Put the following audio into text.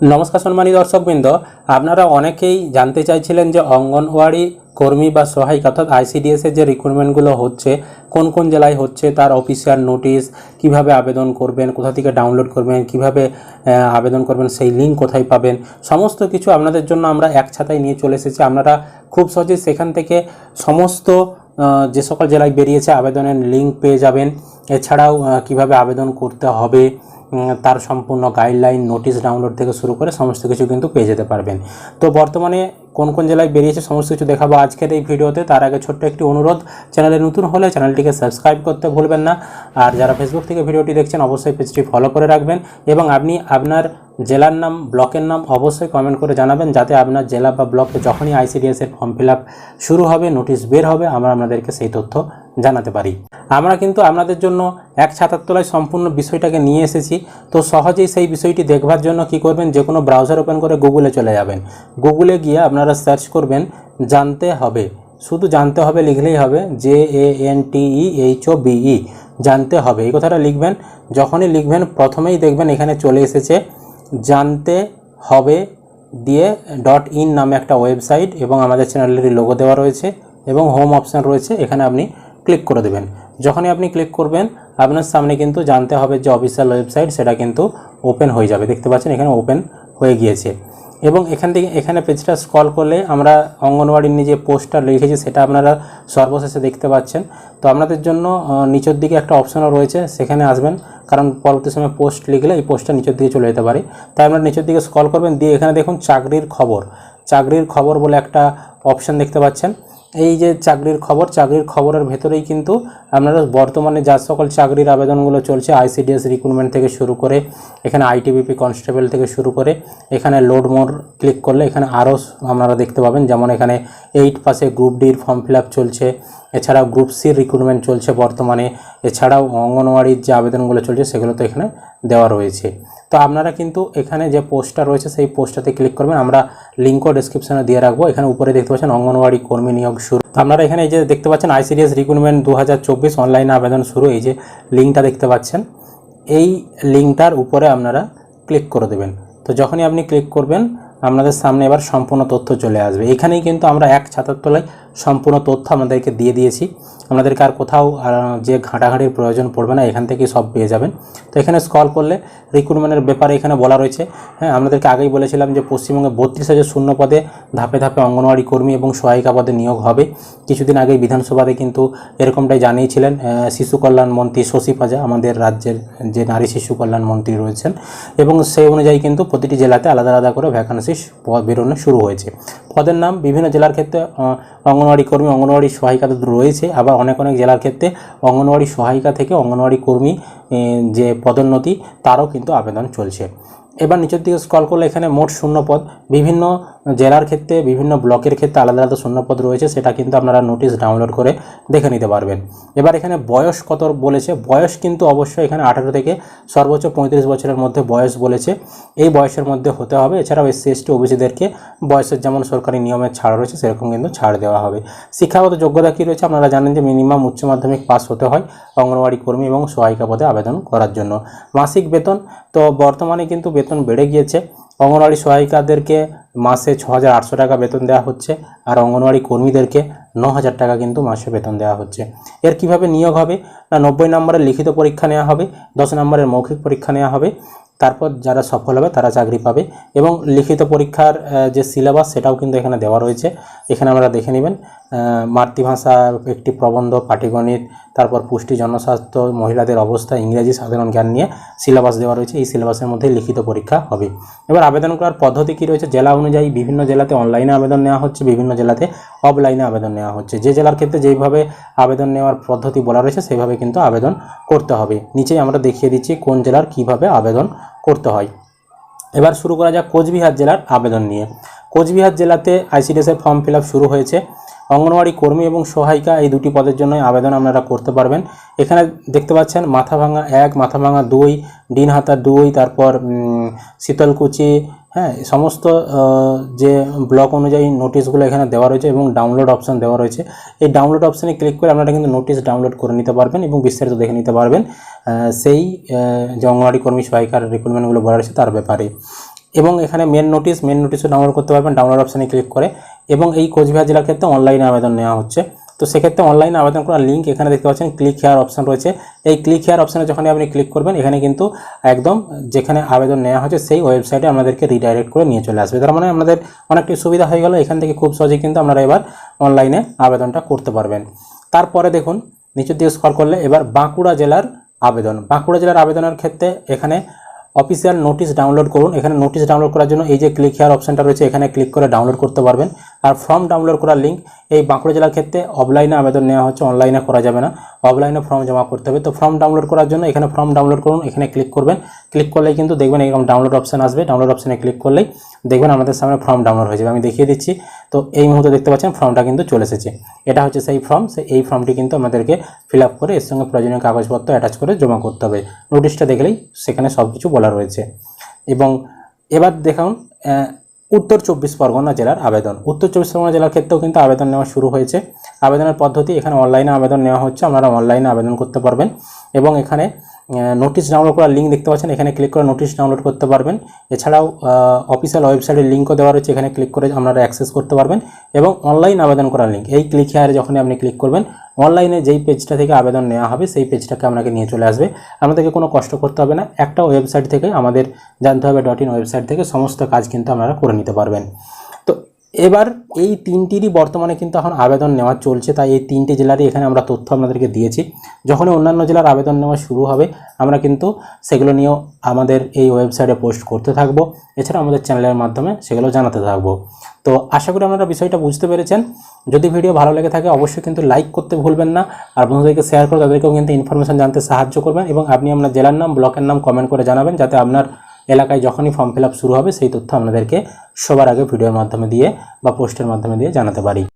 নমস্কার সম্মানী দর্শকবৃন্দ, আপনারা অনেকেই জানতে চাইছিলেন যে অঙ্গনওয়াড়ি কর্মী বা সহায়িকা অর্থাৎ আইসিডিএস এর যে রিক্রুটমেন্টগুলো হচ্ছে, কোন কোন জেলায় হচ্ছে, তার অফিসিয়াল নোটিশ কীভাবে আবেদন করবেন, কোথা থেকে ডাউনলোড করবেন, কীভাবে আবেদন করবেন, সেই লিঙ্ক কোথায় পাবেন, সমস্ত কিছু আপনাদের জন্য আমরা এক ছাতায় নিয়ে চলে এসেছি। আপনারা খুব সহজে সেখান থেকে সমস্ত যে সকল জেলায় বেরিয়েছে আবেদনের লিঙ্ক পেয়ে যাবেন। এছাড়াও কীভাবে আবেদন করতে হবে তার সম্পূর্ণ গাইডলাইন নোটিশ ডাউনলোড থেকে শুরু করে সমস্ত কিছু কিন্তু পেয়ে যেতে পারবেন। তো বর্তমানে কোন কোন জেলায় বেরিয়েছে সমস্ত কিছু দেখাবো আজকের এই ভিডিওতে। তার আগে ছোট্ট একটি অনুরোধ, চ্যানেলে নতুন হলে চ্যানেলটিকে সাবস্ক্রাইব করতে ভুলবেন না। আর যারা ফেসবুক থেকে ভিডিওটি দেখছেন, অবশ্যই পেজটি ফলো করে রাখবেন এবং আপনি আপনার জেলার নাম, ব্লকের নাম অবশ্যই কমেন্ট করে জানাবেন, যাতে আপনার জেলা বা ব্লকে যখনই আইসিডিএস এর ফর্ম ফিল শুরু হবে নোটিশ বের হবে, আমরা আপনাদেরকে সেই তথ্য জানাতে পারি। আমরা কিন্তু আপনাদের জন্য এক ছাতার তলায় সম্পূর্ণ বিষয়টাকে নিয়ে এসেছি। তো সহজেই সেই বিষয়টি দেখবার জন্য কি করবেন? যে কোনো ব্রাউজার ওপেন করে গুগলে চলে যাবেন। গুগলে গিয়ে আপনারা সার্চ করবেন, জানতে হবে। শুধু জানতে হবে, লিখলেই হবে J A N T E H O B E জানতে হবে। এই কথাটা লিখবেন। যখনই লিখবেন, প্রথমেই দেখবেন এখানে চলে এসেছে জানতে হবে দিয়ে ডট ইন নামে একটা ওয়েবসাইট এবং আমাদের চ্যানেলের লোগো দেওয়া রয়েছে এবং হোম অপশান রয়েছে। এখানে আপনি ক্লিক করে দেবেন। যখনই আপনি ক্লিক করবেন, আপনার সামনে কিন্তু জানতে হবে যে অফিসিয়াল ওয়েবসাইট সেটা কিন্তু ওপেন হয়ে যাবে। দেখতে পাচ্ছেন এখানে ওপেন হয়ে গিয়েছে। এবং এখান থেকে এখানে পেজটা স্ক্রল করলে আমরা অঙ্গনওয়াড়ির নিয়ে যে পোস্টটা লিখেছি সেটা আপনারা সর্বশেষে দেখতে পাচ্ছেন। তো আপনাদের জন্য নিচের দিকে একটা অপশনও রয়েছে, সেখানে আসবেন। কারণ পরবর্তী সময় পোস্ট লিখলে এই পোস্টটা নিচের দিকে চলে যেতে পারে। তাই আপনারা নিচের দিকে স্ক্রল করবেন, দিয়ে এখানে দেখুন চাকরির খবর। চাকরির খবর বলে একটা অপশন দেখতে পাচ্ছেন। এই যে চাকরির খবর, চাকরির খবরের ভেতরেই কিন্তু আপনারা বর্তমানে যা সকল চাকরির আবেদনগুলো চলছে আইসিডিএস রিক্রুটমেন্ট থেকে শুরু করে, এখানে আইটিবিপি কনস্টেবল থেকে শুরু করে, এখানে লোড মোর ক্লিক করলে এখানে আরও আপনারা দেখতে পাবেন। যেমন এখানে এইট পাশে গ্রুপ ডির ফর্ম ফিল চলছে এছাড়াও গ্রুপ সির রিক্রুটমেন্ট চলছে বর্তমানে। এছাড়াও অঙ্গনওয়াড়ির যে আবেদনগুলো চলছে সেগুলো তো এখানে দেওয়া রয়েছে। তো আপনারা কিন্তু এখানে যে পোস্টটা রয়েছে সেই পোস্টটাতে ক্লিক করবেন। আমরা লিঙ্কও ডিসক্রিপশনে দিয়ে রাখব। এখানে উপরে দেখতে পাচ্ছেন অঙ্গনওয়াড়ি কর্মী নিয়োগ শুরু। আপনারা এখানে এই যে দেখতে পাচ্ছেন আইসিডিএস রিক্রুটমেন্ট দু হাজার চব্বিশ অনলাইনে আবেদন শুরু। এই যে লিঙ্কটা দেখতে পাচ্ছেন। এই লিঙ্কটার উপরে আপনারা ক্লিক করে দেবেন। তো যখনই আপনি ক্লিক করবেন, আপনাদের সামনে এবার সম্পূর্ণ তথ্য চলে আসবে। এখানেই কিন্তু আমরা এক ছাতার তলায় সম্পূর্ণ তথ্য আপনাদেরকে দিয়ে দিয়েছি। আপনাদেরকে আর কোথাও যে ঘাঁটাঘাঁটির প্রয়োজন পড়বে না, এখান থেকেই সব পেয়ে যাবেন। তো এখানে স্কল করলে রিক্রুটমেন্টের ব্যাপারে এখানে বলা রয়েছে। হ্যাঁ আপনাদেরকে আগেই বলেছিলাম যে পশ্চিমবঙ্গে বত্রিশ হাজার শূন্য পদে ধাপে ধাপে অঙ্গনওয়াড়ি কর্মী এবং সহায়িকা পদে নিয়োগ হবে। কিছুদিন আগেই বিধানসভাতে কিন্তু এরকমটাই জানিয়েছিলেন শিশু কল্যাণ মন্ত্রী শশী পাজা, আমাদের রাজ্যের যে নারী শিশু কল্যাণ মন্ত্রী রয়েছেন। এবং সেই অনুযায়ী কিন্তু প্রতিটি জেলাতে আলাদা আলাদা করে ভ্যাকান্সি বেরোনো শুরু হয়েছে। পদের নাম বিভিন্ন জেলার ক্ষেত্রে অঙ্গনওয়াড়ি কর্মী, অঙ্গনওয়াড়ি সহায়িকা রয়েছে। আবার অনেক অনেক জেলার ক্ষেত্রে অঙ্গনওয়াড়ি সহায়িকা থেকে অঙ্গনওয়াড়ি কর্মী যে পদোন্নতি, তারও কিন্তু আবেদন চলছে। এবার নিচের দিকে স্ক্রল করলে এখানে মোট শূন্য পদ বিভিন্ন জেলার ক্ষেত্রে, বিভিন্ন ব্লকের ক্ষেত্রে আলাদা আলাদা শূন্য পদ রয়েছে, সেটা কিন্তু আপনারা নোটিশ ডাউনলোড করে দেখে নিতে পারবেন। এবার এখানে বয়স কত বলেছে? বয়স কিন্তু অবশ্যই এখানে আঠারো থেকে সর্বোচ্চ পঁয়ত্রিশ বছরের মধ্যে বয়স বলেছে। এই বয়সের মধ্যে হতে হবে। এছাড়াও এসসি এসটি ওবিসিদেরকে বয়সের যেমন সরকারি নিয়মের ছাড় রয়েছে, সেরকম কিন্তু ছাড় দেওয়া হবে। শিক্ষাগত যোগ্যতা কী রয়েছে? আপনারা জানেন যে মিনিমাম উচ্চ মাধ্যমিক পাস হতে হয় অঙ্গনওয়াড়ি কর্মী এবং সহায়িকা পদে আবেদন করার জন্য। মাসিক বেতন, তো বর্তমানে কিন্তু বেতন বেড়ে গিয়েছে। অঙ্গনওয়াড়ি সহায়িকাদেরকে মাসে ছ হাজার আটশো টাকা বেতন দেওয়া হচ্ছে আর অঙ্গনওয়াড়ি কর্মীদেরকে ন হাজার টাকা কিন্তু মাসে বেতন দেওয়া হচ্ছে। এর কীভাবে নিয়োগ হবে? না, নব্বই নম্বরের লিখিত পরীক্ষা নেওয়া হবে, দশ নম্বরের মৌখিক পরীক্ষা নেওয়া হবে, তারপর যারা সফল হবে তারা চাকরি পাবে এবং লিখিত পরীক্ষার যে সিলেবাস সেটাও কিন্তু এখানে দেওয়া রয়েছে। এখানে আমরা দেখে নেবেন মাতৃভাষার একটি প্রবন্ধ, পাটিগণিত, তারপর পুষ্টি, জনস্বাস্থ্য, মহিলাদের অবস্থা, ইংরেজি সাধারণ জ্ঞান নিয়ে সিলেবাস দেওয়া রয়েছে। এই সিলেবাসের মধ্যে লিখিত পরীক্ষা হবে। এবার আবেদন করার পদ্ধতি কী রয়েছে? জেলা অনুযায়ী বিভিন্ন জেলাতে অনলাইনে আবেদন নেওয়া হচ্ছে, বিভিন্ন জেলাতে অফলাইনে আবেদন নেওয়া হচ্ছে। যে জেলার ক্ষেত্রে যেইভাবে আবেদন নেওয়ার পদ্ধতি বলা রয়েছে সেইভাবে কিন্তু আবেদন করতে হবে। নিচেই আমরা দেখিয়ে দিচ্ছি কোন জেলার কীভাবে আবেদন করতে হয়। এবার শুরু করা যাক কোচবিহার জেলার আবেদন নিয়ে। কোচবিহার জেলাতে আইসিডিএসের ফর্ম ফিল শুরু হয়েছে। অঙ্গনওয়াড়ি কর্মী এবং সহায়িকা এই দুটি পদের জন্য আবেদন আপনারা করতে পারবেন। এখানে দেখতে পাচ্ছেন মাথা ভাঙা এক মাথা ভাঙা দুই, ডিনহাতা দুই, তারপর শীতলকুচি হ্যাঁ সমস্ত যে ব্লক অনুযায়ী নোটিশগুলো এখানে দেওয়া রয়েছে এবং ডাউনলোড অপশান দেওয়া রয়েছে। এই ডাউনলোড অপশানে ক্লিক করে আপনারা কিন্তু নোটিশ ডাউনলোড করে নিতে পারবেন এবং বিস্তারিত দেখে নিতে পারবেন সেই যে অঙ্গনওয়াড়ি কর্মী সহায়িকার রিক্রুটমেন্টগুলো বলা রয়েছে তার ব্যাপারে। এবং এখানে মেন নোটিশ মেন নোটিশও ডাউনলোড করতে পারবেন ডাউনলোড অপশানে ক্লিক করে। এবং এই কোচবিহার জেলার ক্ষেত্রে অনলাইনে আবেদন নেওয়া হচ্ছে। তো সেক্ষেত্রে অনলাইনে আবেদন করার লিঙ্ক এখানে দেখতে পাচ্ছেন ক্লিক হেয়ার অপশন রয়েছে। এই ক্লিক হেয়ার অপশানে যখন আপনি ক্লিক করবেন, এখানে কিন্তু একদম যেখানে আবেদন নেওয়া হচ্ছে, সেই ওয়েবসাইটে আমাদেরকে রিডাইরেক্ট করে নিয়ে চলে আসবে। তার মানে আমাদের অনেকটাই সুবিধা হয়ে গেল। এখান থেকে খুব সহজেই কিন্তু আপনারা এবার অনলাইনে আবেদনটা করতে পারবেন। তারপরে দেখুন, নিচের দিকে স্কর করলে এবার বাঁকুড়া জেলার আবেদন। বাঁকুড়া জেলার আবেদনের ক্ষেত্রে এখানে অফিসিয়াল নোটিশ ডাউনলোড করুন। এখানে নোটিশ ডাউনলোড করার জন্য এই যে ক্লিক হেয়ার অপশানটা রয়েছে, এখানে ক্লিক করে ডাউনলোড করতে পারবেন। আর ফর্ম ডাউনলোড করার লিঙ্ক এই বাঁকুড়া জেলার ক্ষেত্রে অফলাইনে আবেদন নেওয়া হচ্ছে অনলাইনে করা যাবে না। অফলাইনে ফর্ম জমা করতে হবে। তো ফর্ম ডাউনলোড করার জন্য এখানে ফর্ম ডাউনলোড করুন, এখানে ক্লিক করবেন। ক্লিক করলেই কিন্তু দেখবেন এরকম ডাউনলোড অপশান আসবে। ডাউনলোড অপশনে ক্লিক করলেই দেখবেন আমাদের সামনে ফর্ম ডাউনলোড হয়ে যাবে। আমি দেখিয়ে দিচ্ছি। তো এই মুহূর্তে দেখতে পাচ্ছেন ফর্মটা কিন্তু চলে এসেছে। এটা হচ্ছে সেই ফর্ম সেই এই ফর্মটি কিন্তু আমাদেরকে ফিল আপ করে এর সঙ্গে প্রয়োজনীয় কাগজপত্র অ্যাটাচ করে জমা করতে হবে। নোটিশটা দেখলেই সেখানে সব কিছু বলা রয়েছে। এবং এবার দেখুন উত্তর চব্বিশ পরগনা জেলার আবেদন। উত্তর চব্বিশ পরগনা জেলার ক্ষেত্রেও কিন্তু আবেদন নেওয়া শুরু হয়েছে। আবেদনের পদ্ধতি এখানে অনলাইনে আবেদন নেওয়া হচ্ছে। আপনারা অনলাইনে আবেদন করতে পারবেন। এবং এখানে নোটিশ ডাউনলোড করার লিঙ্ক দেখতে পাচ্ছেন, এখানে ক্লিক করে নোটিশ ডাউনলোড করতে পারবেন। এছাড়াও অফিসিয়াল ওয়েবসাইটের লিঙ্কও দেওয়া রয়েছে, এখানে ক্লিক করে আপনারা অ্যাক্সেস করতে পারবেন এবং অনলাইন আবেদন করার লিঙ্ক এই ক্লিক হেয়ারে যখন আপনি ক্লিক করবেন অনলাইনে যেই পেজটা থেকে আবেদন নেওয়া হবে, সেই পেজটাকে আপনাকে নিয়ে চলে আসবে। আমাদেরকে কোনো কষ্ট করতে হবে না, একটা ওয়েবসাইট থেকে আমাদের জানতে হবে ডট ইন ওয়েবসাইট থেকে সমস্ত কাজ কিন্তু আপনারা করে নিতে পারবেন। এবার এই তিনটিরই বর্তমানে কিন্তু এখন আবেদন নেওয়া চলছে, তাই এই তিনটি জেলারই এখানে আমরা তথ্য আপনাদেরকে দিয়েছি। যখনই অন্যান্য জেলার আবেদন নেওয়া শুরু হবে, আমরা কিন্তু সেগুলো নিয়েও আমাদের এই ওয়েবসাইটে পোস্ট করতে থাকব। এছাড়া আমাদের চ্যানেলের মাধ্যমে সেগুলো জানাতে থাকব। তো আশা করি আপনারা বিষয়টা বুঝতে পেরেছেন। যদি ভিডিও ভালো লেগে থাকে, অবশ্যই কিন্তু লাইক করতে ভুলবেন না, আর বন্ধুদেরকে শেয়ার করে তাদেরকেও কিন্তু ইনফরমেশান জানতে সাহায্য করবেন এবং আপনি আপনার জেলার নাম, ব্লকের নাম কমেন্ট করে জানাবেন, যাতে আপনার এলাকায় যখনই ফর্ম ফিল শুরু হবে, সেই তথ্য আপনাদেরকে সবার আগে ভিডিওর মাধ্যমে দিয়ে বা পোস্টের মাধ্যমে দিয়ে জানাতে পারি।